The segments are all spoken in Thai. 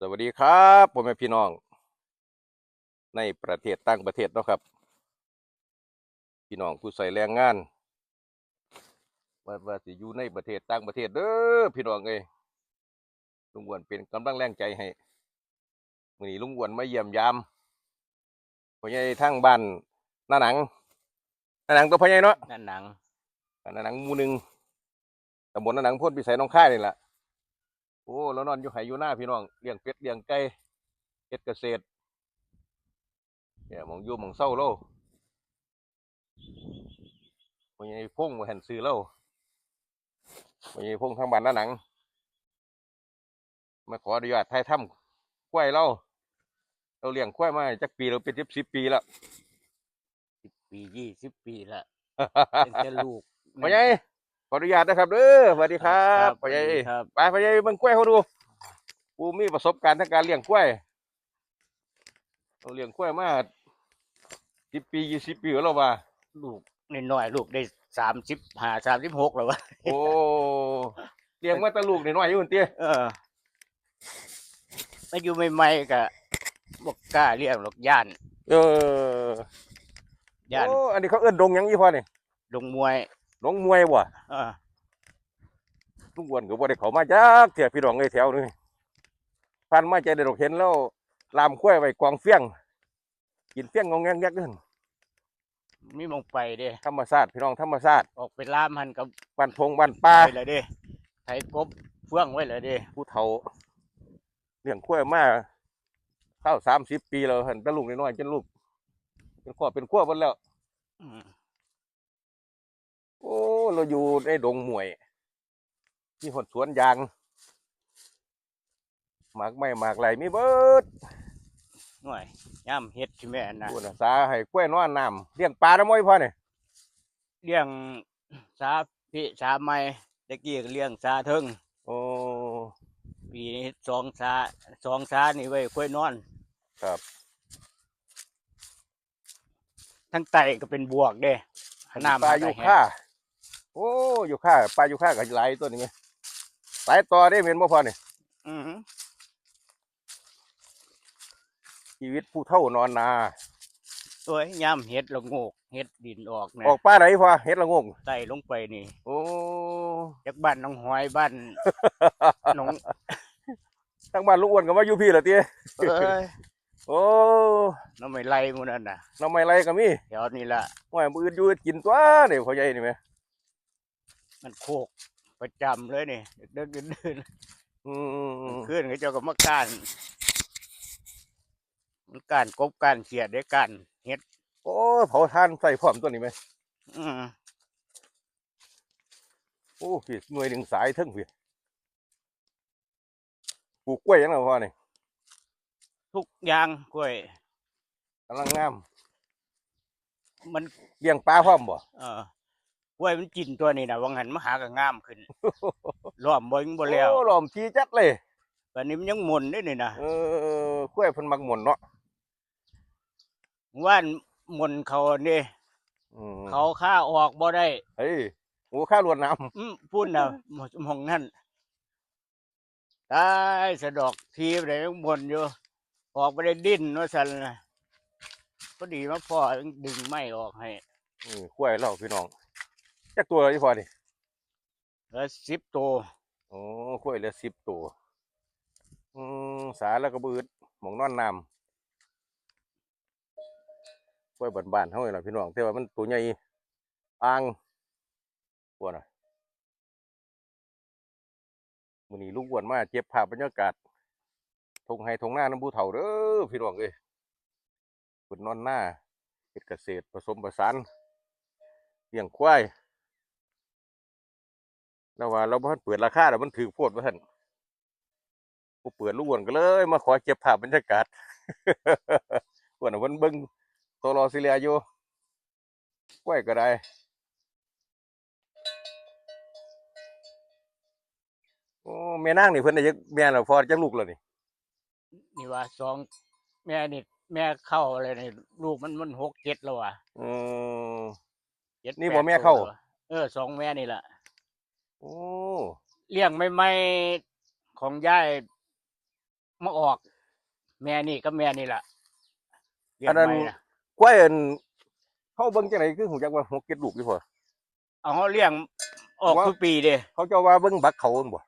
สวัสดีครับพ่อแม่พี่น้อง ในประเทศต่างประเทศเนาะครับ พี่น้องผู้ใส่แรงงานว่าว่าสิอยู่ในประเทศต่างประเทศเด้อพี่น้องเอ้ยลุงอ้วนเป็นกำลังแรงใจให้มื้อนี้ลุงอ้วนมาเยี่ยมยามพ่อใหญ่ทางบ้านหน้าหนังหน้าหนังตัวพ่อใหญ่เนาะนั่นหนังหน้าหนังหมู่หนึ่งตำบลหน้าหนังพ้นพิสัยหน้องค่ายนี่แหละ โอ้แล้วนอนอยู่ไห้อยู่หน้าพี่น้องเลี้ยงเป็ดเลี้ยงไก่เฮ็ดเกษตรเนี่ยหมองอยู่หมองเศร้าโลวันนี้พงมาเห็นซื้อเล่าวันนี้พงทางบ้านหน้าหนัง มาขออนุญาตถ่ายถ้ำควายเราเราเลี้ยงควายมาจักปีเราเป็นสิบสิบปีแล้วสิบปียี่สิบปีละเป็นแต่ลูกพ่อใหญ่ ขออนุญาตนะครับเด้อสวัสดีครับพ่อใหญ่สวัสดีครับไปพ่อใหญ่เบิ่งกล้วยเขาดูกูมีประสบการณ์ทางการเลี้ยงกล้วยเราเลี้ยงกล้วยมาสิบปียี่สิบปีแล้วว่าลูกน้อยๆลูกได้สามสิบห้าสามสิบหกแล้ววะโอ้เลี้ยงมาแตะลูกน้อยๆอยู่คนเตี้ยเออมาอยู่ใหม่ๆก็บกกล้าเลี้ยงหรอกย่าน เออย่านโอ้อันนี้เขาเอื้นดงหยังยี่พ่อนี่ลงมวย ดงมวยบ่เออลุงอ้วนก็บ่ได้เขามาจักเถี่ยพี่น้องเอ้ยแถวนี้พันมาใจได้ดอกเห็นแล้วลามกล้วยไว้กองเฟี้ยง กินเฟี้ยงงองแงงยักษ์นั่นมีมองไปเด้ธรรมชาติพี่น้องธรรมชาติออกไปล่ามหันกับบ้านทงบ้านป่าไปเลยเด้ไถกบเฟื่องไว้เลยเด้ผู้เฒ่าเลี้ยงกล้วยมาเข้าสามสิบปีแล้วเห็นแต่ลูกน้อยๆจนลูกเป็นขวบเป็นขวบหมดแล้วอืม โอ้ เราอยู่ในดงมวย มีหดสวนยางหมากไม่หมากไหลมีเบิดหน่อยย่ำเฮ็ดที่แม่นะพูดน่ะสาให้กล้วยนอนน้ำเลี้ยงปลาได้มั้ยพ่อเนี่ยเลี้ยงสาพี่สาไม้ตะกี้ก็เลี้ยงสาเทิงโอ้ปีนี้สองสาสองสานี่ไว้ค่อยนอน ครับทั้งไตก็เป็นบวกเด้น้ำปลามันอยู่ก็แห้งค่า โอ้อยู่ค่าปลาอยู่ค่ากับไหลายตัวนี้ไงสายต่อได้เห็นบ่พ่อเนี่ยอือหือชีวิตผู้เฒ่านอนนาตัวย่ำเห็ดละโงกเห็ดดินออกนะออกปลาไหนพ่อเฮ็ดละงงไตลงไปนี่ โอ้จากบ้านน้องหอยบ้านน้องทั้งบ้านลูกอ้วนก็มาอยู่พี่ละเตี้ยเอ้ยโอ้น้องไม่ไล่หมูนั่นน่ะน้ำไม่ไรก็มีแถวนี้ละว่ามืออื่นอยู่กินตัวเดี๋ยวพ่อใหญ่นี่ไหม มันโคกประจำเลยนี่เดินเดินเดินอืมขึ้นเขาเจ้าก็มาก้านมันก้านกบก้านเขียดได้ก้านเห็ดโอ้เผาทานใส่พร้อมตัวนี้ไหมอืมโอ้พี่หน่วยหนึ่งสายเทึ่งพี่ปลูกกล้วยยังไงพ่อนี่ทุกอย่างกล้วยกำลังงาม มันเลี้ยงปลาพร้อมบ่เออ กล้วยมันกินตัวนี้นะวังหันมาหาก็งามขึ้นล้อมบ่ยังบ่แล้วโอ้หลอมทีจัดเลยตอนนี้มันยังหมนได้นี่นะเออกล้วยเพิ่นมักหมุนเนาะว่านหมนเขานี่อืมเขาค่าออกบ่ได้เฮ้ยโอ้ข้าลวดน้อืมพูดนะหมองนั่นตายสะดอกทีไปเลยบนอยู่ออกไปได้ดิ้นว่าสันนะก็ดีมาพ่อดึงไม่ออกให้ำอืมกล้วยเราพี่น้อง จักตัวเลยพ่อนี่แล้วสิบตัวโอ้กล้วยเหลือสิบตัวอืมสาแล้วก็บืดหมองนอนน้ำกล้วยบ้านๆเฮานี่ล่ะพี่น้องแต่ว่ามันตัวใหญ่อ่างปวดน่ะมื้อนี้ลูกอ้วนมาเก็บภาพบรรยากาศทงไห้ทงหน้าน้ำผู้เฒ่าเด้อพี่น้องเอ้ยเพิ่นนอนหน้าเฮ็ดเกษตรผสมผสานเลี้ยงควาย แล้วว่าเราบ่ทันเปิดราคาแล้วมันถือโพดว่าซั่นบ่เปิดลูกอ้วนก็เลย มาขอเก็บภาพบรรยากาศอ้วนน่ะเพิ่นเบิ่งโซโลซิเลียอยู่กล้วยก็ได้โอ้แม่นางนี่เพิ่นได้จักแม่แล้วพอจักลูกแล้วนี่นี่ว่าสองแม่นี่แม่เข้าอะไรนี่ลูกมันมันหกเจ็ดแล้วว่ะอืมเจ็ดนี่แปบ่ดแม่เข้าตัวแล้วเออสองแม่นี่แหละ โอ้เลี้ยงไม่ไม่ๆของยายมาออก แม่นี่ก็แม่นี่แหละเลี้ยอังนนั้นไว้นะกล้วยอันเฮาเบิ่งจังไดคือหูจักว่าหกเก็ดลูกอยู่พอ เอาเขาเลี้ยงออกว่า ทุกปีเด้เขาเจ้าว่าเบิ่งบักเขาหั่นบ่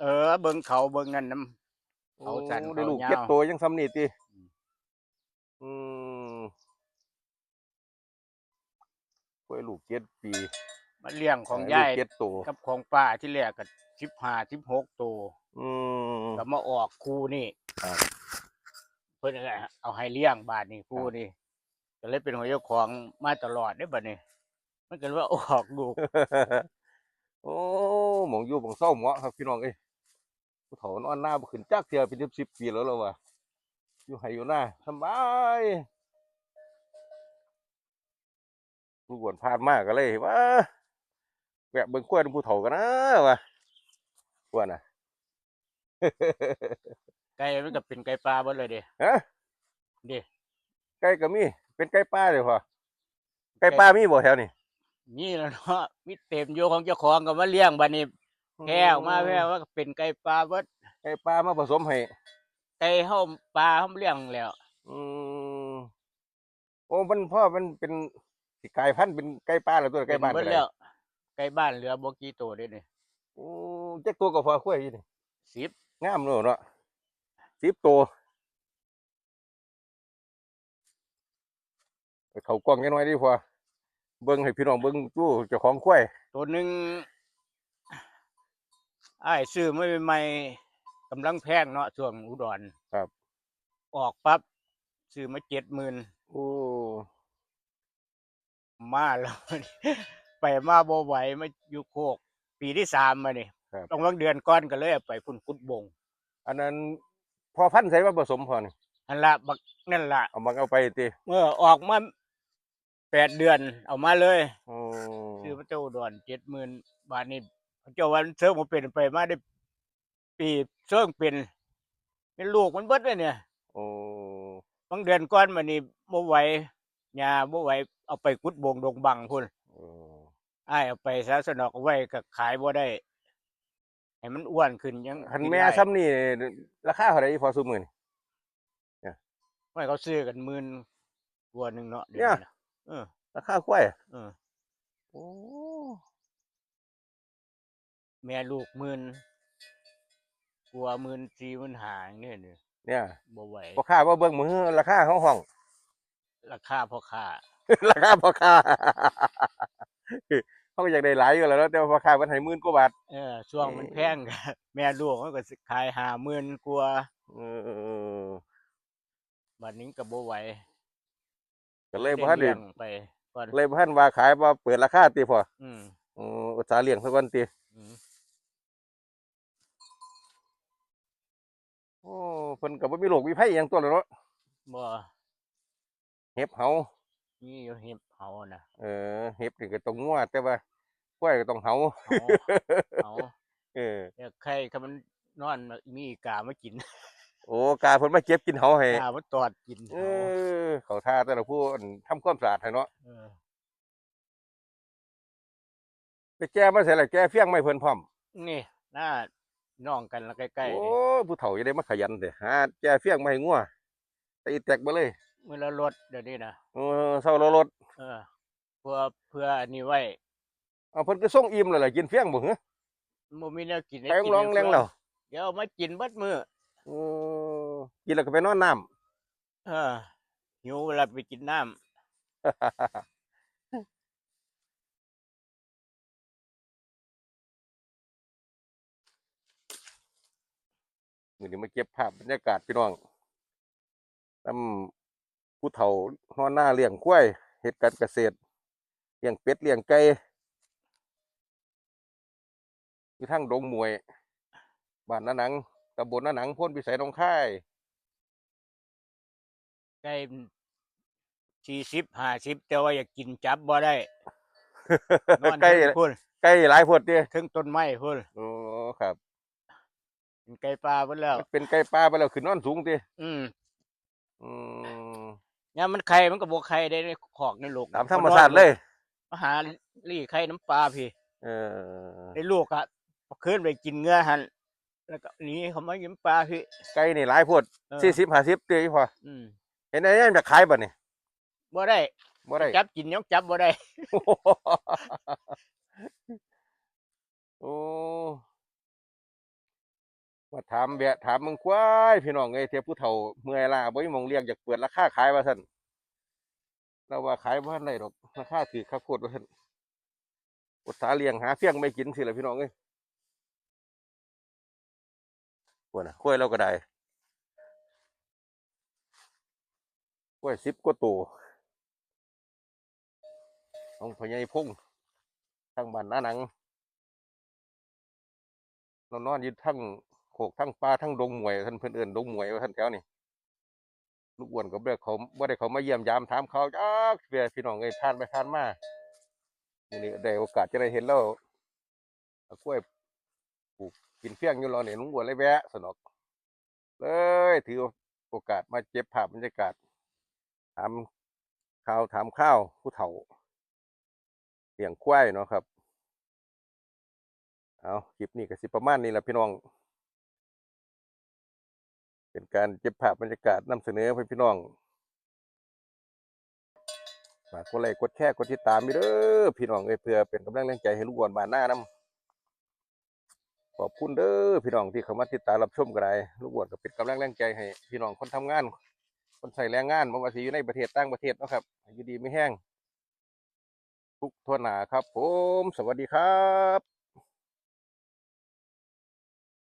เออ เบิ่งเขาเบิ่งนั่นน้ำ เขาสั่นโอ้เขาได้ลูกยาว เก็ดตัวยังซ้ำนี่ติอืมอืมกล้วยลูกเก็ดปี มาเลี้ยงของเยายลูกเก็ดตัวกับของป้าที่แรกก็สิบห้าสิบหกตัวอืมก็มาออกคู่นี่ครับเพิ่นก็เอาให้เลี้ยงบาทนี่คู่ครับนี่ก็เลยเป็นหัวเจ้าของมาตลอดได้อบัดนี้มันก็เลยว่าออกลูกโอ้หมองอยู่หมองเศร้าเหมาะครับพี่น้องเอ้ยผู้เฒ่านอนหน้าบ่ขึ้นจักเทื่อเป็นสิบปีแล้วแล้วว่ะอยู่ไห้อยู่หน้าสำบายลูกหวนผ่านมากก็เลยว่าแวะเบิ่งกล้วยนำผู้เฒ่ากันนะว่ะกล้วยน่ะ ไก่มันก็เป็นไก่ปลาเบิดเลยเด้ฮะเด้ไก่ก็มี เป็นไก่ป่าเลยพอไก่ป่ามีบ่แถวนี้นี่แหล้วเนาะมีเต็มอยู่ของเจ้าของก็มาเลี้ยงบัดนี้แก้วมาแว่ว่าก็เป็นไก่ปลาเบิดไก่ป่ามาผสมให้ไก่เฮาปลาเฮาเลี้ยงแล้วอืมโอ้มันพ่อมันเป็นสิกลายพันธุ์เป็นไก่ป่าแล้วตัวไก่บ้านเบิก็ดได้แล้ว ไก่บ้านเหลือบ่กี่ตัวเด้นี่โอ้จักตัวก็พอคุ้ยอยู่นี่สิบงามเนอะเนาะสิบตัวไปเขากล้องน้อยๆดีพอเบิ่งให้พี่น้องเบิ่งตู้เจ้าของคุ้ยตัวหนึ่งอ้ายซื้อไม่ใหม่ๆกำลังแพงเนาะช่วงอุดรครับ ออกปั๊บซื้อมาเจ็ดหมื่นโอ้มาแล้วไป มาบ่ไหวมาอยู่โคก ปีที่สามมานี่ครับ ต้องวังเดือนก้อนก็เลยเอาไปพุ่นกุดบงอันนั้นพอพันธุ์ใส่ว่าผสมพอนี่อันละบักนั่นละเอามาเอาไปติเมื่อออกมาแปดเดือนเอามาเลย โอ้ซื้อพระเจ้าอุดรเจ็ดหมื่นบาทนี่พระเจ้าวันเซิร์ฟมาเป็นไปมาได้ปีเซิร์ฟเป็นเป็นลูกมันเบิดเลยเนี่ย โอ้บางเดือนก้อนมานี่บ่ไหวยาบ่ไหวเอาไปกุดบงดงบังพุ่นโอ้ อ้ายเอาไปซะสนอกเอาไว้ก็ขายบ่ได้ให้มันอ้วนขึ้นยังคันกิแม่ได้ซ้ำนี่ราคาเท่าไหร่พอซุมื้อนี่ไม่เขาซื้อกันหมื่นกว่าหนึงเนาะดี๋วเนี่ยนะเออ ราคาคุ้ยเออ โอ้แม่ลูกหมื่นกว่าหมื่นสี่หมื่นห้าอย่างนี้เนี่ยเนี่ยบ่ไหวพ่อค้าบ่เบิ่งมือราคาเขาห้อง ราคาพ่อค้าราคาพ่อค้า เขาก็อยากได้หลายอยู่แล้วเนาะแต่ว่าพ่อค้ามันให้หมื่นกว่าบาท เออช่วงมันเออแพงก็แม่ลูกเขาก็สิขายห้าหมื่นกว่าเออบัดนี้ก็บ่ไหวก็เลยบ่ทันได้เลี้ยงไปก่อนเลยบ่ทันว่าขายว่าเปิดราคาติพออืมอืออุตสาห์เลี้ยงซะก่อนติอืมโอ้เพิ่นก็บ่มีโรคมีภัยอิหยังตัวแล้วเนาะบ่เห็บเฮานี่อยู่เห็บ เฮานะเออเห็บนี่ก็ต้องงัวแต่ว่าควายก็ต้องเฮาเฮาเฮาเออเนี่ยใครเขามันนอนมามีอีกามากิน โอ้กาเพิ่นมาเก็บกินเฮาให้กามาตอดกินเอเฮาอเขาท่าแต่ละผู้อั่นทำความสะอาดให้เนาะเออไปแก้มาใส่ละแก้เฟี้ยงไม่เพิ่นพร้อมนี่หน้าน้องกันละใกล้ๆโอ้นี่ผู้เฒ่าจะได้มาขยันเด้หาแก้เฟี้ยงมาให้งัวตีแตกมาเลยเมื่อเราลดเดี๋ยวนี้นะเออเศร้ารรถเออ เพื่อเพื่ออันนี้ไว้เอาเพิ่นก็ส่งอิ่มแล้วล่ะกินเฟี้ยงบ่เหรอบ่มีแนวกินให้แป้งกินร้องแรงแล้วเดี๋ยวเอามากินเบิดมื้อเออกินแล้วก็ไปนอนน้ำเออหิวเวลาไปกินน้ำ มื้อนี้มาเก็บภาพบรรยากาศพี่น้องนำ ผู้เฒ่านอนหน้าเลี้ยงควายเฮ็ดการเกษตรเลี้ยงเป็ดเลี้ยงไก่อยู่ทางดงมวยบ้านนาหนังตำบลนาหนังพ้นพิสัยหนองคายใกล้สี่สิบห้าสิบแต่ว่าอยากกินจับบ่ได้ นอนใกล้เทิงพุ่นใกล้หลายพดเด้ถึงต้นไม้พุ่นโอ้ครับ เป็นไก่ปลาเพิ่นแล้วมันเป็นไก่ป่าไปแล้วขึ้นนอนสูงติอืม อืม เนี่ยมันไข่มันก็บ่ไข่ได้ในขอกในโลกตามธรรมชาติเลยมาหาลี่ไข่น้ำปลาพี่เออได้ลูกอะพอคืนไปกินเงื้อหันแล้วก็หนีเขามายิ้มปลาพี่ไก่นี่หลายโพดเออสี่สิบห้าสิบเตี้ยพออืมเห็นไอ้นี่จะขายบ่นี่บ่ได้บ่ได้จับกินยังจับบ่ได้โอ้ มาถามแบะถามมึงควายพี่น้องเอ้เทียผู้เฒ่าเมื่อยล้าบ่มีหมองเลี้ยงอยากเปิดราคาขายว่าซั่นเราว่าขายบ่ทันได้ดอกราคาถือคักโคตรว่าซั่นอุตสาห์เลี้ยงหาเฟี้ยงไม่กินสิละพี่น้องเอ้ยกวนนะกล้วยเราก็ได้กล้วย10กว่าตัวของพ่อใหญ่พงทางบ้านนาหนัง เรานอนยู่ทั้ง โขกทั้งป่าทั้งดงมวยท่านเพิ่อนเอิ้นดงมวยว่าท่านแถวนี่ลูกอ้วนก็บ่ได้เขาบ่ได้เขามาเยี่ยมยามถามเขาจักเพียพี่น้องเอ้ยผ่านไปผ่านมามื้อนี้ได้โอกาสจะได้เห็นแล้วกล้วยปลูกกินเฟี้ยงอยู่รอเนี่ยลุงอ้วนเลยแวะสนอกเลยถือโอกาสมาเก็บภาพบรรยากาศถามข่าวถามข้าวผู้เฒ่าเลี้ยงควายเนาะครับ เอาคลิปนี้ก็สิประมาณนี้แหละพี่น้อง เป็นการเก็บภาพบรรยากาศนำเสนอให้พี่น้องฝากกดไลค์กดแชร์กดติดตามไปเด้อพี่น้องเอ้ยเพื่อเป็นกำลังแรงใจให้ลูกอ่อนบ้านหน้านํขอบคุณเด้อพี่น้องที่เข้ามาติดตามรับชมกันได้ลูกอ่อนก็เป็นกำลังแรงใจให้พี่น้องคนทำงาน คนใส่แรงงานบ่ว่าสิอยู่ในประเทศต่างประเทศนะครับอยู่ดีไม่แห้งทุกทวหนาครับ ผม สวัสดีครับ